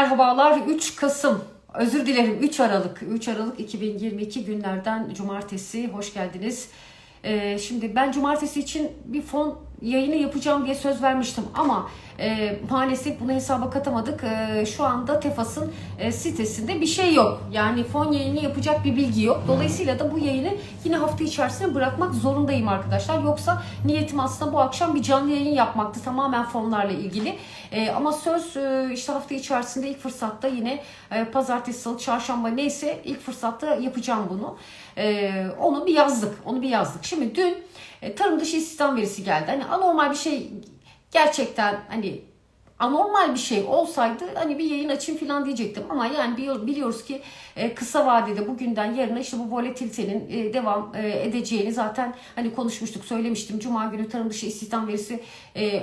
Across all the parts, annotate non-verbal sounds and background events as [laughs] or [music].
Merhabalar 3 Kasım. Özür dilerim 3 Aralık. 3 Aralık 2022 günlerden cumartesi. Hoş geldiniz. Ee, şimdi ben cumartesi için bir fon yayını yapacağım diye söz vermiştim ama e, maalesef bunu hesaba katamadık. E, şu anda Tefas'ın e, sitesinde bir şey yok. Yani fon yayını yapacak bir bilgi yok. Dolayısıyla da bu yayını yine hafta içerisinde bırakmak zorundayım arkadaşlar. Yoksa niyetim aslında bu akşam bir canlı yayın yapmaktı tamamen fonlarla ilgili. E, ama söz e, işte hafta içerisinde ilk fırsatta yine e, pazartesi, salı, çarşamba neyse ilk fırsatta yapacağım bunu. E, onu bir yazdık. Onu bir yazdık. Şimdi dün e, tarım dışı istihdam verisi geldi. Hani anormal bir şey gerçekten hani anormal bir şey olsaydı hani bir yayın açayım falan diyecektim. Ama yani biliyor- biliyoruz ki e, kısa vadede bugünden yarına işte bu volatilitenin e, devam edeceğini zaten hani konuşmuştuk söylemiştim. Cuma günü tarım dışı istihdam verisi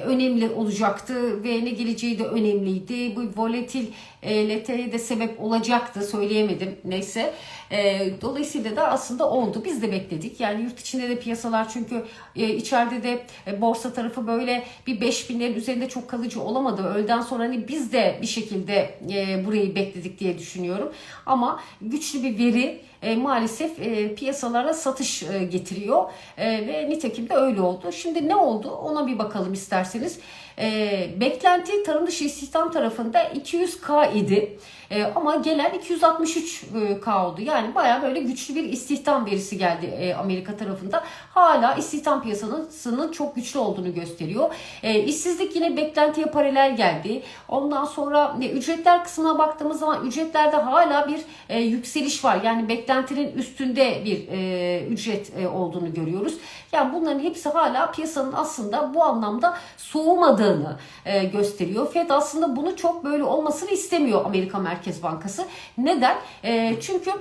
önemli olacaktı ve ne geleceği de önemliydi. Bu volatil e, LT'ye de sebep olacaktı söyleyemedim neyse. E, dolayısıyla da aslında oldu biz de bekledik. Yani yurt içinde de piyasalar çünkü e, içeride de e, borsa tarafı böyle bir 5000'lerin üzerinde çok kalıcı olamadı. Öğleden sonra hani biz de bir şekilde e, burayı bekledik diye düşünüyorum. Ama güçlü bir veri e, maalesef e, piyasalara satış e, getiriyor. E, ve nitekim de öyle oldu. Şimdi ne oldu? Ona bir bakalım isterseniz. E, beklenti tarım dışı istihdam tarafında 200K idi E, ama gelen 263K oldu. Yani baya böyle güçlü bir istihdam verisi geldi e, Amerika tarafında. Hala istihdam piyasasının çok güçlü olduğunu gösteriyor. E, işsizlik yine beklentiye paralel geldi. Ondan sonra e, ücretler kısmına baktığımız zaman ücretlerde hala bir e, yükseliş var. Yani beklentinin üstünde bir e, ücret e, olduğunu görüyoruz. Yani bunların hepsi hala piyasanın aslında bu anlamda soğumadığını e, gösteriyor. Fed aslında bunu çok böyle olmasını istemiyor Amerika Merkez Bankası. Neden? E, çünkü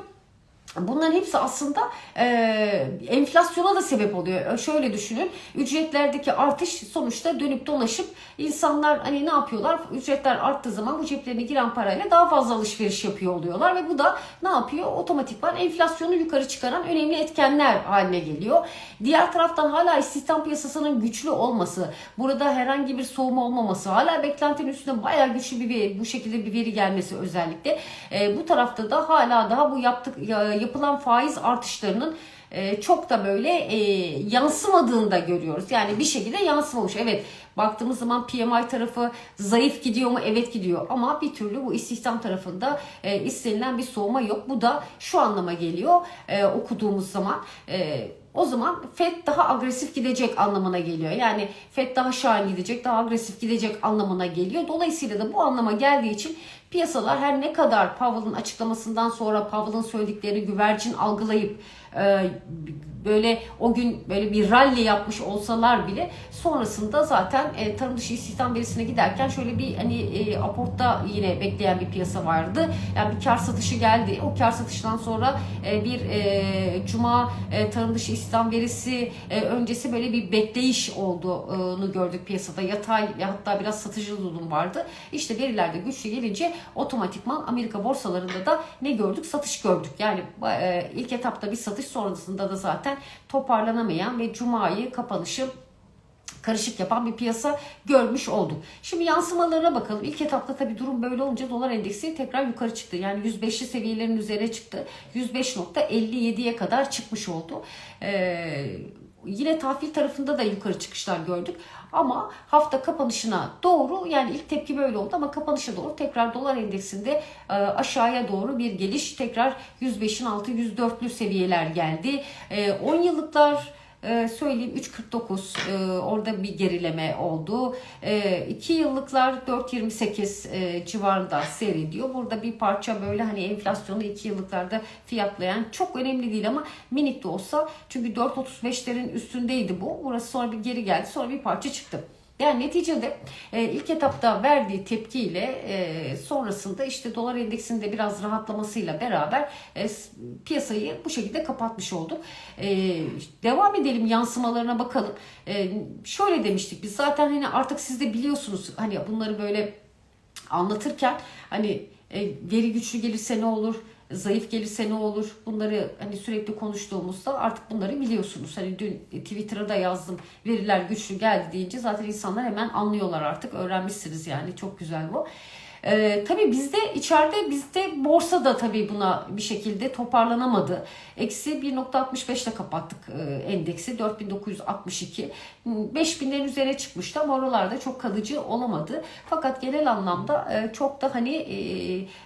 Bunların hepsi aslında e, enflasyona da sebep oluyor. Şöyle düşünün, ücretlerdeki artış sonuçta dönüp dolaşıp insanlar hani ne yapıyorlar? Ücretler arttığı zaman bu ceplerine giren parayla daha fazla alışveriş yapıyor oluyorlar ve bu da ne yapıyor? Otomatikman enflasyonu yukarı çıkaran önemli etkenler haline geliyor. Diğer taraftan hala istihdam piyasasının güçlü olması, burada herhangi bir soğuma olmaması, hala beklentinin üstünde bayağı güçlü bir veri, bu şekilde bir veri gelmesi özellikle. E, bu tarafta da hala daha bu yaptık ya- yapılan faiz artışlarının e, çok da böyle e, yansımadığını da görüyoruz. Yani bir şekilde yansımamış. Evet baktığımız zaman PMI tarafı zayıf gidiyor mu? Evet gidiyor. Ama bir türlü bu istihdam tarafında e, istenilen bir soğuma yok. Bu da şu anlama geliyor okuduğumuz zaman. O zaman FED daha agresif gidecek anlamına geliyor. Yani FED daha şahin gidecek, daha agresif gidecek anlamına geliyor. Dolayısıyla da bu anlama geldiği için piyasalar her ne kadar Powell'ın açıklamasından sonra Powell'ın söylediklerini güvercin algılayıp e, böyle o gün böyle bir rally yapmış olsalar bile sonrasında zaten e, tarım dışı istihdam verisine giderken şöyle bir hani e, aportta yine bekleyen bir piyasa vardı. Yani bir kar satışı geldi. O kar satışından sonra e, bir e, cuma e, tarım dışı istihdam verisi e, öncesi böyle bir bekleyiş olduğunu gördük piyasada. Yatay ve hatta biraz satıcı durum vardı. İşte veriler de güçlü gelince otomatikman Amerika borsalarında da ne gördük? Satış gördük. Yani e, ilk etapta bir satış sonrasında da zaten toparlanamayan ve cumayı kapanışı karışık yapan bir piyasa görmüş olduk. Şimdi yansımalarına bakalım. İlk etapta tabii durum böyle olunca dolar endeksi tekrar yukarı çıktı. Yani 105'li seviyelerin üzerine çıktı. 105.57'ye kadar çıkmış oldu. Ee, yine tahvil tarafında da yukarı çıkışlar gördük. Ama hafta kapanışına doğru yani ilk tepki böyle oldu ama kapanışa doğru tekrar dolar endeksinde e, aşağıya doğru bir geliş tekrar 105'in altı 104'lü seviyeler geldi. E, 10 yıllıklar ee, söyleyeyim 3.49 ee, orada bir gerileme oldu. 2 yıllıklar 4.28 e, civarında seyrediyor. Burada bir parça böyle hani enflasyonu 2 yıllıklarda fiyatlayan çok önemli değil ama minik de olsa çünkü 4.35'lerin üstündeydi bu. Burası sonra bir geri geldi sonra bir parça çıktı. Yani neticede e, ilk etapta verdiği tepkiyle e, sonrasında işte dolar endeksinde biraz rahatlamasıyla beraber e, piyasayı bu şekilde kapatmış olduk. E, devam edelim yansımalarına bakalım. E, şöyle demiştik biz zaten hani artık siz de biliyorsunuz hani bunları böyle anlatırken hani e, veri güçlü gelirse ne olur? Zayıf gelirse ne olur? Bunları hani sürekli konuştuğumuzda artık bunları biliyorsunuz. Hani dün Twitter'a da yazdım. Veriler güçlü geldi deyince zaten insanlar hemen anlıyorlar artık. Öğrenmişsiniz yani. Çok güzel bu. Ee, tabii bizde içeride bizde borsa da tabii buna bir şekilde toparlanamadı. Eksi 1.65 ile kapattık e, endeksi 4962. 5000'lerin üzerine çıkmıştı ama oralarda çok kalıcı olamadı. Fakat genel anlamda e, çok da hani, e,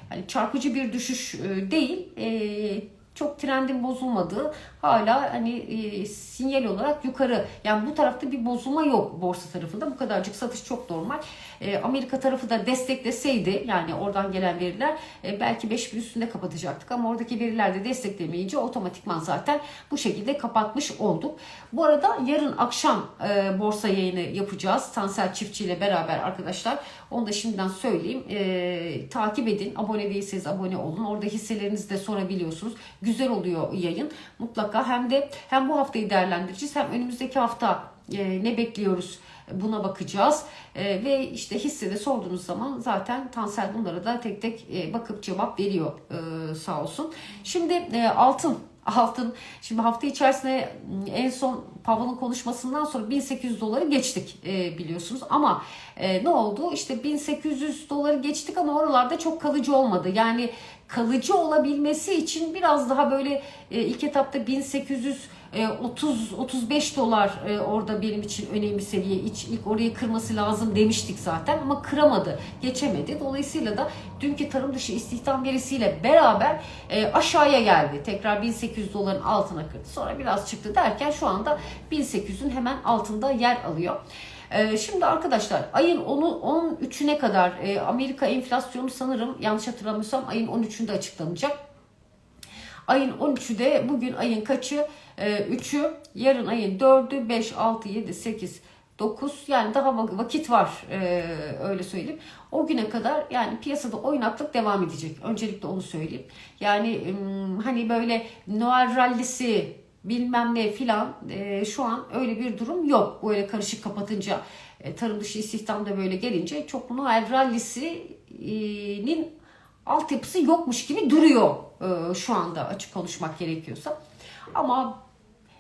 hani çarpıcı bir düşüş e, değil. E, çok trendin bozulmadığı hala hani e, sinyal olarak yukarı yani bu tarafta bir bozulma yok borsa tarafında bu kadarcık satış çok normal. E, Amerika tarafı da destekleseydi yani oradan gelen veriler e, belki 5000 üstünde kapatacaktık ama oradaki veriler de desteklemeyince otomatikman zaten bu şekilde kapatmış olduk. Bu arada yarın akşam e, borsa yayını yapacağız Tansel Çiftçi ile beraber arkadaşlar. Onu da şimdiden söyleyeyim. E, takip edin. Abone değilseniz abone olun. Orada hisselerinizi de sorabiliyorsunuz. Güzel oluyor yayın. Mutlaka hem de hem bu haftayı değerlendireceğiz hem önümüzdeki hafta e, ne bekliyoruz buna bakacağız. E, ve işte hissede sorduğunuz zaman zaten Tansel bunlara da tek tek e, bakıp cevap veriyor e, sağ olsun. Şimdi e, altın [laughs] altın şimdi hafta içerisinde en son Powell'ın konuşmasından sonra 1800 doları geçtik e, biliyorsunuz ama e, ne oldu işte 1800 doları geçtik ama oralarda çok kalıcı olmadı yani kalıcı olabilmesi için biraz daha böyle e, ilk etapta 1800 30 35 dolar e, orada benim için önemli seviye. İlk orayı kırması lazım demiştik zaten ama kıramadı, geçemedi. Dolayısıyla da dünkü tarım dışı istihdam verisiyle beraber e, aşağıya geldi. Tekrar 1800 doların altına kırdı. Sonra biraz çıktı derken şu anda 1800'ün hemen altında yer alıyor. E, şimdi arkadaşlar ayın 10'u 13'üne kadar Amerika enflasyonu sanırım yanlış hatırlamıyorsam ayın 13'ünde açıklanacak. Ayın 13'ü de bugün ayın kaçı? 3'ü, ee, yarın ayın 4'ü, 5, 6, 7, 8, 9 yani daha vakit var ee, öyle söyleyeyim. O güne kadar yani piyasada oynaklık devam edecek. Öncelikle onu söyleyeyim. Yani hani böyle Noel rallisi bilmem ne filan e, şu an öyle bir durum yok. Böyle karışık kapatınca e, tarım dışı istihdamda böyle gelince çok Noel rallisinin altyapısı yokmuş gibi duruyor e, şu anda açık konuşmak gerekiyorsa. Ama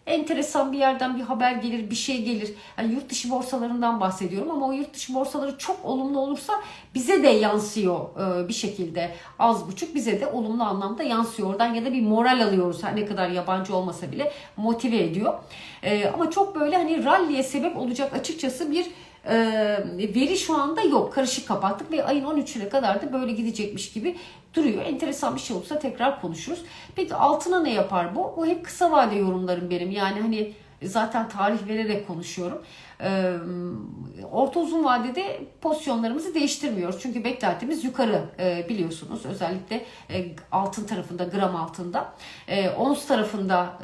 enteresan bir yerden bir haber gelir, bir şey gelir. Yani yurt dışı borsalarından bahsediyorum ama o yurt dışı borsaları çok olumlu olursa bize de yansıyor e, bir şekilde. Az buçuk bize de olumlu anlamda yansıyor. Oradan ya da bir moral alıyoruz. Her ne kadar yabancı olmasa bile motive ediyor. E, ama çok böyle hani ralliye sebep olacak açıkçası bir e, veri şu anda yok. Karışık kapattık ve ayın 13'üne kadar da böyle gidecekmiş gibi duruyor. Enteresan bir şey olursa tekrar konuşuruz. Peki altına ne yapar bu? Bu hep kısa vade yorumlarım benim. Yani hani zaten tarih vererek konuşuyorum. Ee, orta uzun vadede pozisyonlarımızı değiştirmiyoruz. Çünkü beklentimiz yukarı e, biliyorsunuz. Özellikle e, altın tarafında, gram altında. E, ons tarafında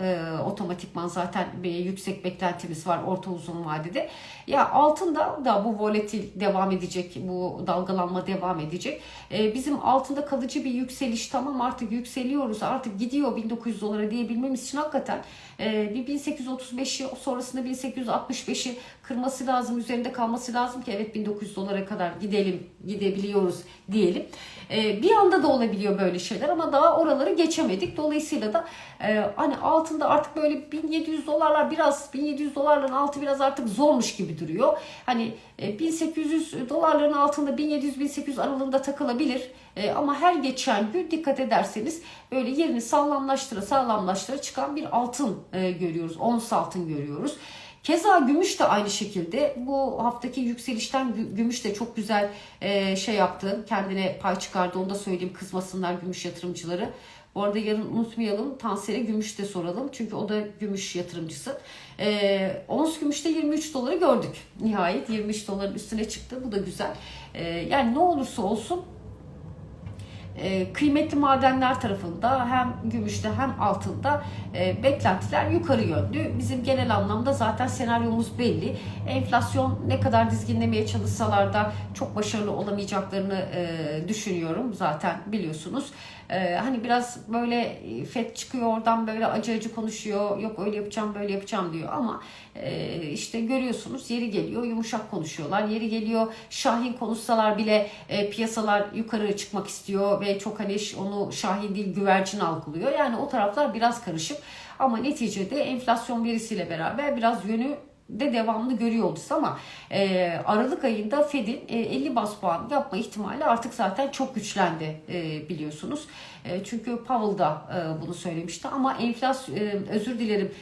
otomatikman zaten bir yüksek beklentimiz var orta uzun vadede. Ya altında da bu volatil devam edecek, bu dalgalanma devam edecek. Bizim altında kalıcı bir yükseliş tamam artık yükseliyoruz artık gidiyor 1900 dolara diyebilmemiz için hakikaten bir 1835'i sonrasında 1865'i kırması lazım, üzerinde kalması lazım ki evet 1900 dolara kadar gidelim, gidebiliyoruz diyelim. E, bir anda da olabiliyor böyle şeyler ama daha oraları geçemedik. Dolayısıyla da e, hani altında artık böyle 1700 dolarlar biraz 1700 dolarların altı biraz artık zormuş gibi duruyor. Hani e, 1800 dolarların altında 1700-1800 aralığında takılabilir. E, ama her geçen gün dikkat ederseniz böyle yerini sağlamlaştıra sağlamlaştıra çıkan bir altın e, görüyoruz. Ons altın görüyoruz. Keza gümüş de aynı şekilde. Bu haftaki yükselişten gümüş de çok güzel e, şey yaptı. Kendine pay çıkardı. Onu da söyleyeyim kızmasınlar gümüş yatırımcıları. Bu arada yarın unutmayalım Tanser'e gümüş de soralım. Çünkü o da gümüş yatırımcısı. E, ons gümüşte 23 doları gördük. Nihayet 23 doların üstüne çıktı. Bu da güzel. E, yani ne olursa olsun e, kıymetli madenler tarafında hem gümüşte hem altında e, beklentiler yukarı yönlü. Bizim genel anlamda zaten senaryomuz belli. Enflasyon ne kadar dizginlemeye çalışsalar da çok başarılı olamayacaklarını e, düşünüyorum zaten biliyorsunuz. Ee, hani biraz böyle e, FED çıkıyor oradan böyle acı acı konuşuyor. Yok öyle yapacağım böyle yapacağım diyor ama e, işte görüyorsunuz yeri geliyor yumuşak konuşuyorlar. Yeri geliyor Şahin konuşsalar bile e, piyasalar yukarı çıkmak istiyor ve çok hani onu Şahin değil güvercin algılıyor. Yani o taraflar biraz karışık ama neticede enflasyon verisiyle beraber biraz yönü de devamlı görüyor olacağız ama e, Aralık ayında Fed'in e, 50 bas puan yapma ihtimali artık zaten çok güçlendi e, biliyorsunuz. E, çünkü Powell da e, bunu söylemişti ama enflasyon e, özür dilerim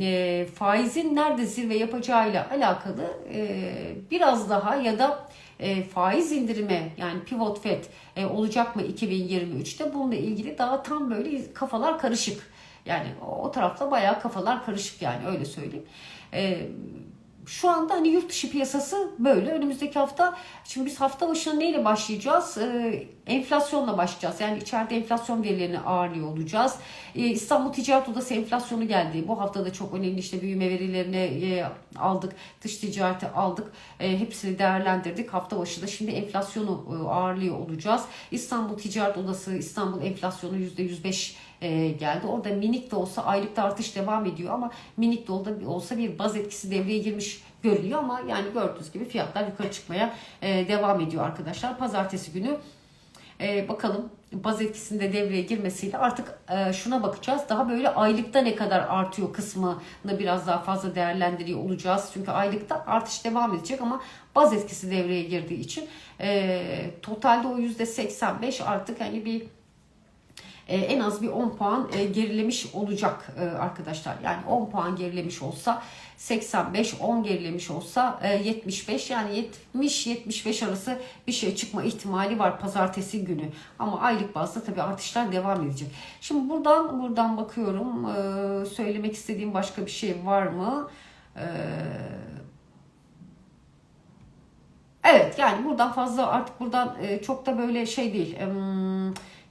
e, faizin nerede zirve yapacağıyla alakalı e, biraz daha ya da e, faiz indirimi yani pivot fed e, olacak mı 2023'te bununla ilgili daha tam böyle kafalar karışık. Yani o, tarafta bayağı kafalar karışık yani öyle söyleyeyim. E, şu anda hani yurt dışı piyasası böyle. Önümüzdeki hafta şimdi biz hafta başına neyle başlayacağız? Ee, enflasyonla başlayacağız. Yani içeride enflasyon verilerini ağırlıyor olacağız. Ee, İstanbul Ticaret Odası enflasyonu geldi. Bu hafta da çok önemli işte büyüme verilerini e, aldık. Dış ticareti aldık. E, hepsini değerlendirdik. Hafta başı da şimdi enflasyonu e, ağırlıyor olacağız. İstanbul Ticaret Odası İstanbul enflasyonu %105 e, geldi. Orada minik de olsa aylıkta artış devam ediyor ama minik de olsa bir baz etkisi devreye girmiş görülüyor ama yani gördüğünüz gibi fiyatlar yukarı çıkmaya e, devam ediyor arkadaşlar. Pazartesi günü e, bakalım baz etkisinde devreye girmesiyle artık e, şuna bakacağız. Daha böyle aylıkta ne kadar artıyor kısmını biraz daha fazla değerlendiriyor olacağız. Çünkü aylıkta artış devam edecek ama baz etkisi devreye girdiği için e, totalde o %85 artık hani bir en az bir 10 puan e, gerilemiş olacak e, arkadaşlar. Yani 10 puan gerilemiş olsa 85, 10 gerilemiş olsa 75 yani 70-75 arası bir şey çıkma ihtimali var pazartesi günü. Ama aylık bazda tabii artışlar devam edecek. Şimdi buradan buradan bakıyorum söylemek istediğim başka bir şey var mı? Evet yani buradan fazla artık buradan çok da böyle şey değil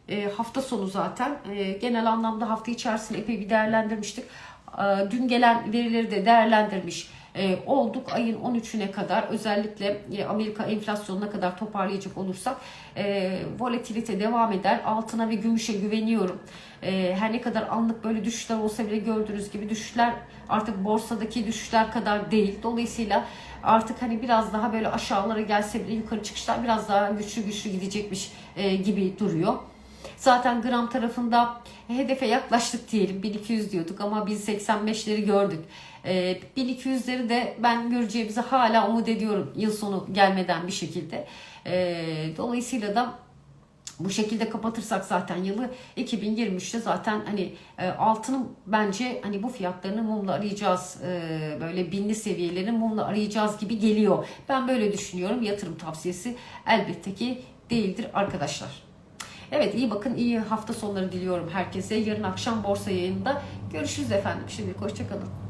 e, hafta sonu zaten. E, genel anlamda hafta içerisinde epey bir değerlendirmiştik. E, dün gelen verileri de değerlendirmiş e, olduk. Ayın 13'üne kadar özellikle e, Amerika enflasyonuna kadar toparlayacak olursak e, volatilite devam eder. Altına ve gümüşe güveniyorum. E, her ne kadar anlık böyle düşüşler olsa bile gördüğünüz gibi düşüşler artık borsadaki düşüşler kadar değil. Dolayısıyla artık hani biraz daha böyle aşağılara gelse bile yukarı çıkışlar biraz daha güçlü güçlü gidecekmiş e, gibi duruyor. Zaten gram tarafında hedefe yaklaştık diyelim. 1200 diyorduk ama 1085'leri gördük. E, 1200'leri de ben göreceğimizi hala umut ediyorum yıl sonu gelmeden bir şekilde. E, dolayısıyla da bu şekilde kapatırsak zaten yılı 2023'te zaten hani e, altının bence hani bu fiyatlarını mumla arayacağız. E, böyle binli seviyelerini mumla arayacağız gibi geliyor. Ben böyle düşünüyorum. Yatırım tavsiyesi elbette ki değildir arkadaşlar. Evet iyi bakın iyi hafta sonları diliyorum herkese. Yarın akşam borsa yayında görüşürüz efendim. Şimdi hoşçakalın.